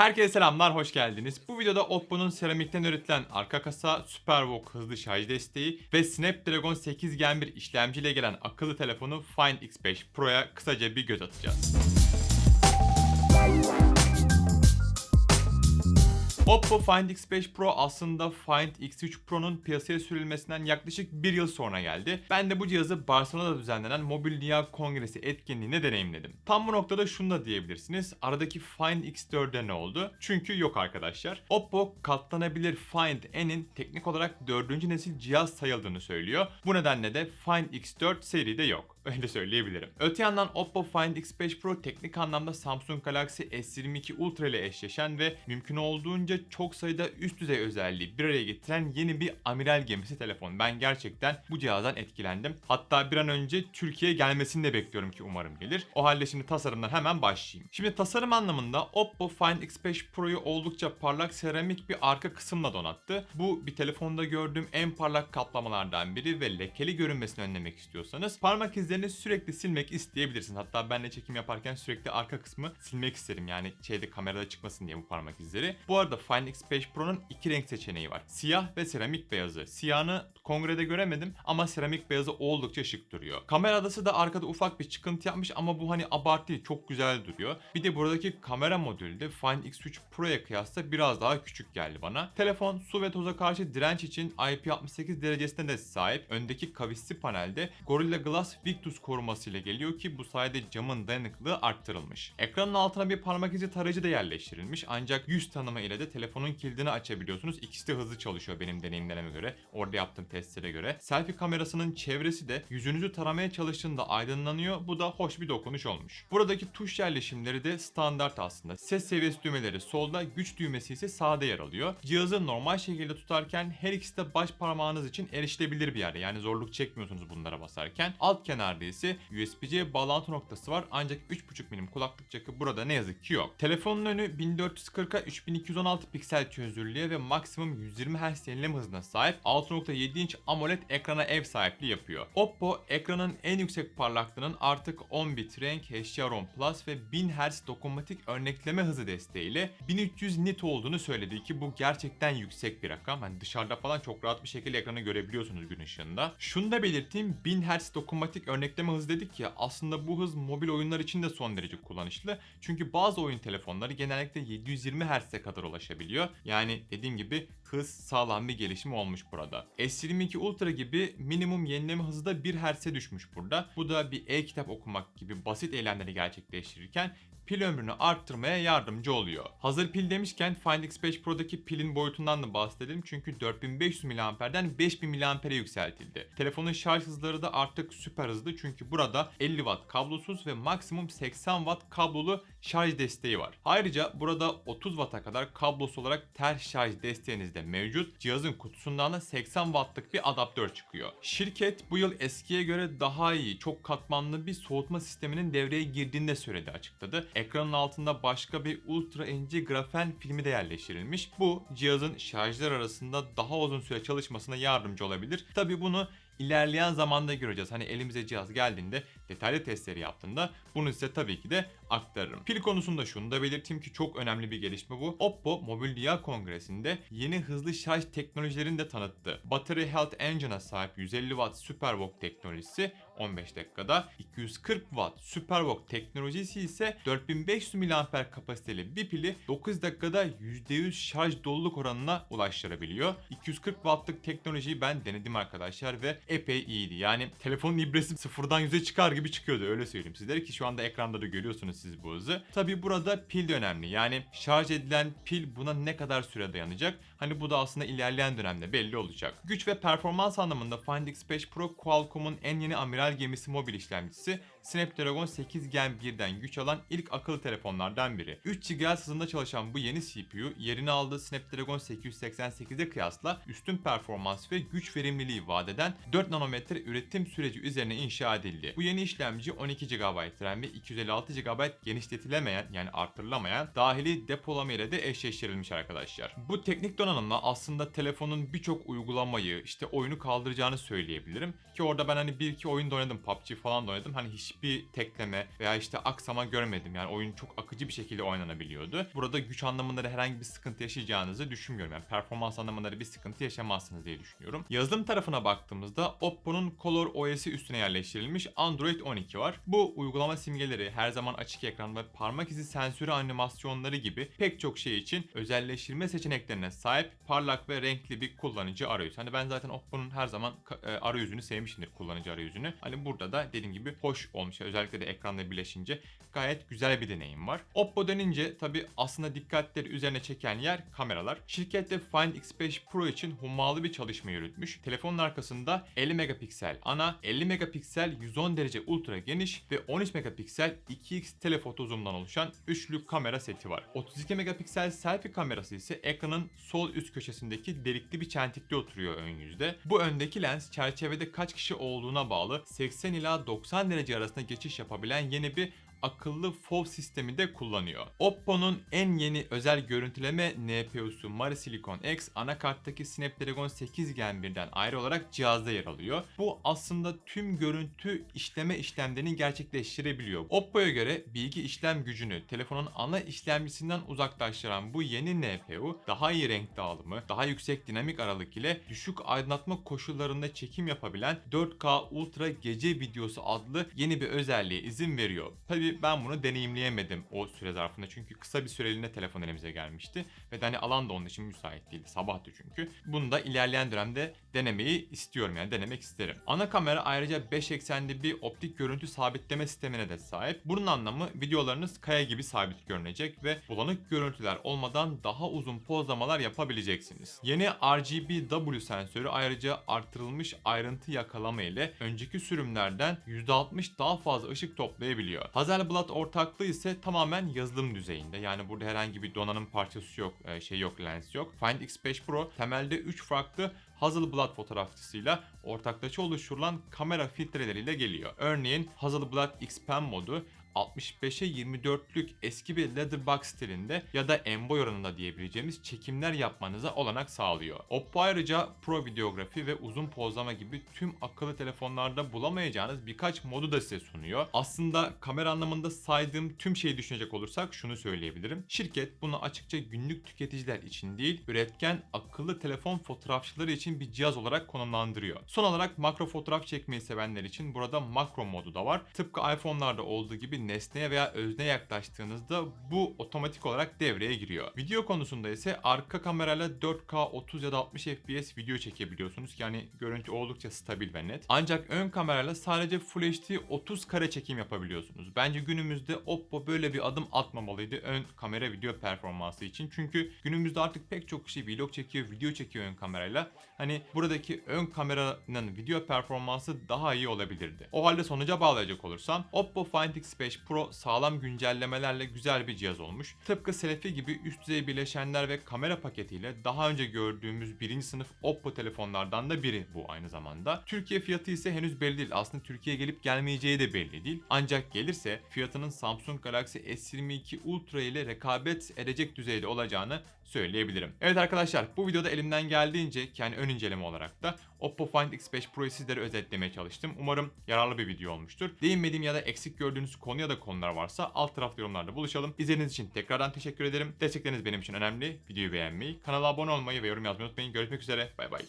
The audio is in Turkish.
Herkese selamlar, hoş geldiniz. Bu videoda Oppo'nun seramikten üretilen arka kasa, SuperVOOC hızlı şarj desteği ve Snapdragon 8 Gen 1 işlemciyle gelen akıllı telefonu Find X5 Pro'ya kısaca bir göz atacağız. Oppo Find X5 Pro aslında Find X3 Pro'nun piyasaya sürülmesinden yaklaşık bir yıl sonra geldi. Ben de bu cihazı Barcelona'da düzenlenen Mobil Dünya Kongresi etkinliğinde deneyimledim. Tam bu noktada şunu da diyebilirsiniz. Aradaki Find X4'e ne oldu? Çünkü yok arkadaşlar. Oppo katlanabilir Find N'in teknik olarak 4. nesil cihaz sayıldığını söylüyor. Bu nedenle de Find X4 seride yok. Öyle söyleyebilirim. Öte yandan Oppo Find X5 Pro teknik anlamda Samsung Galaxy S22 Ultra ile eşleşen ve mümkün olduğunca çok sayıda üst düzey özelliği bir araya getiren yeni bir amiral gemisi telefon. Ben gerçekten bu cihazdan etkilendim. Hatta bir an önce Türkiye'ye gelmesini de bekliyorum ki umarım gelir. O halde şimdi tasarımdan hemen başlayayım. Şimdi tasarım anlamında Oppo Find X5 Pro'yu oldukça parlak seramik bir arka kısımla donattı. Bu bir telefonda gördüğüm en parlak kaplamalardan biri ve lekeli görünmesini önlemek istiyorsanız parmak izlerini sürekli silmek isteyebilirsin. Hatta ben de çekim yaparken sürekli arka kısmı silmek isterim. Yani şeyde kamerada çıkmasın diye bu parmak izleri. Bu arada Find X5 Pro'nun iki renk seçeneği var. Siyah ve seramik beyazı. Siyahını kongrede göremedim ama seramik beyazı oldukça şık duruyor. Kamera adası da arkada ufak bir çıkıntı yapmış ama bu hani abartı değil, çok güzel duruyor. Bir de buradaki kamera modülü de Find X3 Pro'ya kıyasla biraz daha küçük geldi bana. Telefon su ve toza karşı direnç için IP68 derecesine de sahip. Öndeki kavisli panelde Gorilla Glass Victus korumasıyla geliyor ki bu sayede camın dayanıklılığı arttırılmış. Ekranın altına bir parmak izi tarayıcı da yerleştirilmiş ancak yüz tanıma ile de telefonun kilidini açabiliyorsunuz. İkisi de hızlı çalışıyor benim deneyimlerime göre. Orada yaptığım testlere göre. Selfie kamerasının çevresi de yüzünüzü taramaya çalıştığında aydınlanıyor. Bu da hoş bir dokunuş olmuş. Buradaki tuş yerleşimleri de standart aslında. Ses seviyesi düğmeleri solda, güç düğmesi ise sağda yer alıyor. Cihazı normal şekilde tutarken her ikisi de baş parmağınız için erişilebilir bir yerde. Yani zorluk çekmiyorsunuz bunlara basarken. Alt kenarda ise USB-C bağlantı noktası var ancak 3.5 milim kulaklık jackı burada ne yazık ki yok. Telefonun önü 1440'a 3216 piksel çözünürlüğe ve maksimum 120 Hz yenileme hızına sahip 6.7 inç AMOLED ekrana ev sahipliği yapıyor. Oppo ekranın en yüksek parlaklığının artık 10 bit renk HDR10 Plus ve 1000 Hz dokunmatik örnekleme hızı desteğiyle 1300 nit olduğunu söyledi ki bu gerçekten yüksek bir rakam. Hani dışarıda falan çok rahat bir şekilde ekranı görebiliyorsunuz gün ışığında. Şunu da belirteyim 1000 Hz dokunmatik örnekleme hızı dedik ya aslında bu hız mobil oyunlar için de son derece kullanışlı. Çünkü bazı oyun telefonları genellikle 720 Hz'e kadar ulaşabiliyor. Yani dediğim gibi hız sağlam bir gelişim olmuş burada. S22 Ultra gibi minimum yenileme hızı da 1 Hz'e düşmüş burada. Bu da bir e-kitap okumak gibi basit eylemleri gerçekleştirirken pil ömrünü arttırmaya yardımcı oluyor. Hazır pil demişken Find X5 Pro'daki pilin boyutundan da bahsedelim çünkü 4500 mAh'den 5000 mAh'e yükseltildi. Telefonun şarj hızları da artık süper hızlı çünkü burada 50 Watt kablosuz ve maksimum 80 Watt kablolu şarj desteği var. Ayrıca burada 30 Watt'a kadar kablosuz olarak ters şarj desteğiniz de mevcut. Cihazın kutusundan da 80 Watt'lık bir adaptör çıkıyor. Şirket bu yıl eskiye göre daha iyi, çok katmanlı bir soğutma sisteminin devreye girdiğini de söyledi açıkladı. Ekranın altında başka bir ultra ince grafen filmi de yerleştirilmiş. Bu cihazın şarjlar arasında daha uzun süre çalışmasına yardımcı olabilir. Tabi bunu ilerleyen zamanda göreceğiz. Hani elimize cihaz geldiğinde detaylı testleri yaptığında bunu size tabii ki de aktarırım. Pil konusunda şunu da belirteyim ki çok önemli bir gelişme bu. Oppo Mobil Dünya Kongresi'nde yeni hızlı şarj teknolojilerini de tanıttı. Battery Health Engine'a sahip 150 Watt SuperVOOC teknolojisi 15 dakikada, 240 Watt SuperVOOC teknolojisi ise 4500 mAh kapasiteli bir pili 9 dakikada %100 şarj doluluk oranına ulaştırabiliyor. 240 Watt'lık teknolojiyi ben denedim arkadaşlar ve epey iyiydi. Yani telefonun ibresi sıfırdan 100'e çıkar gibi çıkıyordu öyle söyleyeyim sizlere ki şu anda ekranda da görüyorsunuz siz bu hızı. Tabi burada pil de önemli. Yani şarj edilen pil buna ne kadar süre dayanacak? Hani bu da aslında ilerleyen dönemde belli olacak. Güç ve performans anlamında Find X5 Pro Qualcomm'un en yeni amiral gemisi mobil işlemcisi Snapdragon 8 Gen 1'den güç alan ilk akıllı telefonlardan biri. 3 GHz hızında çalışan bu yeni CPU yerini aldığı Snapdragon 888'e kıyasla üstün performans ve güç verimliliği vaat eden 4 nanometre üretim süreci üzerine inşa edildi. Bu yeni işlemci 12 GB RAM ve 256 GB genişletilemeyen yani artırılamayan dahili depolama ile de eşleştirilmiş arkadaşlar. Bu teknik donanımla aslında telefonun birçok uygulamayı işte oyunu kaldıracağını söyleyebilirim. Ki orada ben hani bir iki oyun da oynadım PUBG falan da oynadım. Hani hiç hiçbir tekleme veya işte aksama görmedim. Yani oyun çok akıcı bir şekilde oynanabiliyordu. Burada güç anlamında da herhangi bir sıkıntı yaşayacağınızı düşünmüyorum. Yani performans anlamında da bir sıkıntı yaşamazsınız diye düşünüyorum. Yazılım tarafına baktığımızda Oppo'nun Color OS'i üstüne yerleştirilmiş Android 12 var. Bu uygulama simgeleri, her zaman açık ekran ve parmak izi sensörü animasyonları gibi pek çok şey için özelleştirme seçeneklerine sahip parlak ve renkli bir kullanıcı arayüz. Hani ben zaten Oppo'nun her zaman e, arayüzünü sevmişimdir kullanıcı arayüzünü. Hani burada da dediğim gibi hoş olmuş. Özellikle de ekranla birleşince gayet güzel bir deneyim var. Oppo denince tabi aslında dikkatleri üzerine çeken yer kameralar. Şirket de Find X5 Pro için hummalı bir çalışma yürütmüş. Telefonun arkasında 50 megapiksel ana, 50 megapiksel 110 derece ultra geniş ve 13 megapiksel 2x telefoto zoom'dan oluşan üçlü kamera seti var. 32 megapiksel selfie kamerası ise ekranın sol üst köşesindeki delikli bir çentikte oturuyor ön yüzde. Bu öndeki lens çerçevede kaç kişi olduğuna bağlı 80 ila 90 derece arasında geçiş yapabilen yeni bir akıllı FOV sistemi de kullanıyor. Oppo'nun en yeni özel görüntüleme NPU'su Mari Silicon X anakarttaki Snapdragon 8 Gen 1'den ayrı olarak cihazda yer alıyor. Bu aslında tüm görüntü işleme işlemlerini gerçekleştirebiliyor. Oppo'ya göre bilgi işlem gücünü telefonun ana işlemcisinden uzaklaştıran bu yeni NPU daha iyi renk dağılımı, daha yüksek dinamik aralık ile düşük aydınlatma koşullarında çekim yapabilen 4K Ultra gece videosu adlı yeni bir özelliğe izin veriyor. Tabi ben bunu deneyimleyemedim o süre zarfında çünkü kısa bir süreliğine telefon elimize gelmişti ve hani alan da onun için müsait değildi. Sabahtı çünkü. Bunu da ilerleyen dönemde denemeyi istiyorum yani denemek isterim. Ana kamera ayrıca 5 eksenli bir optik görüntü sabitleme sistemine de sahip. Bunun anlamı videolarınız kaya gibi sabit görünecek ve bulanık görüntüler olmadan daha uzun pozlamalar yapabileceksiniz. Yeni RGB-W sensörü ayrıca artırılmış ayrıntı yakalama ile önceki sürümlerden %60 daha fazla ışık toplayabiliyor. Hasselblad ortaklığı ise tamamen yazılım düzeyinde. Yani burada herhangi bir donanım parçası yok, e, şey yok, lens yok. Find X5 Pro temelde 3 farklı Hasselblad fotoğrafçısıyla ortaklaşa oluşturulan kamera filtreleriyle geliyor. Örneğin Hasselblad X-Pen modu 65'e 24'lük eski bir letterbox stilinde ya da enboy oranında diyebileceğimiz çekimler yapmanıza olanak sağlıyor. Oppo ayrıca pro videografi ve uzun pozlama gibi tüm akıllı telefonlarda bulamayacağınız birkaç modu da size sunuyor. Aslında kamera anlamında saydığım tüm şeyi düşünecek olursak şunu söyleyebilirim. Şirket bunu açıkça günlük tüketiciler için değil, üretken akıllı telefon fotoğrafçıları için bir cihaz olarak konumlandırıyor. Son olarak makro fotoğraf çekmeyi sevenler için burada makro modu da var. Tıpkı iPhone'larda olduğu gibi nesneye veya özne yaklaştığınızda bu otomatik olarak devreye giriyor. Video konusunda ise arka kamerayla 4K 30 ya da 60 FPS video çekebiliyorsunuz. Yani görüntü oldukça stabil ve net. Ancak ön kamerayla sadece Full HD 30 kare çekim yapabiliyorsunuz. Bence günümüzde Oppo böyle bir adım atmamalıydı ön kamera video performansı için. Çünkü günümüzde artık pek çok kişi vlog çekiyor, video çekiyor ön kamerayla. Hani buradaki ön kameranın video performansı daha iyi olabilirdi. O halde sonuca bağlayacak olursam Oppo Find X5 Pro sağlam güncellemelerle güzel bir cihaz olmuş. Tıpkı selfie gibi üst düzey bileşenler ve kamera paketiyle daha önce gördüğümüz birinci sınıf Oppo telefonlardan da biri bu aynı zamanda. Türkiye fiyatı ise henüz belli değil. Aslında Türkiye'ye gelip gelmeyeceği de belli değil. Ancak gelirse fiyatının Samsung Galaxy S22 Ultra ile rekabet edecek düzeyde olacağını söyleyebilirim. Evet arkadaşlar bu videoda elimden geldiğince yani ön inceleme olarak da Oppo Find X5 Pro'yu sizlere özetlemeye çalıştım. Umarım yararlı bir video olmuştur. Değinmediğim ya da eksik gördüğünüz konu ya da konular varsa alt tarafta yorumlarda buluşalım. İzlediğiniz için tekrardan teşekkür ederim. Destekleriniz benim için önemli. Videoyu beğenmeyi, kanala abone olmayı ve yorum yazmayı unutmayın. Görüşmek üzere. Bay bay.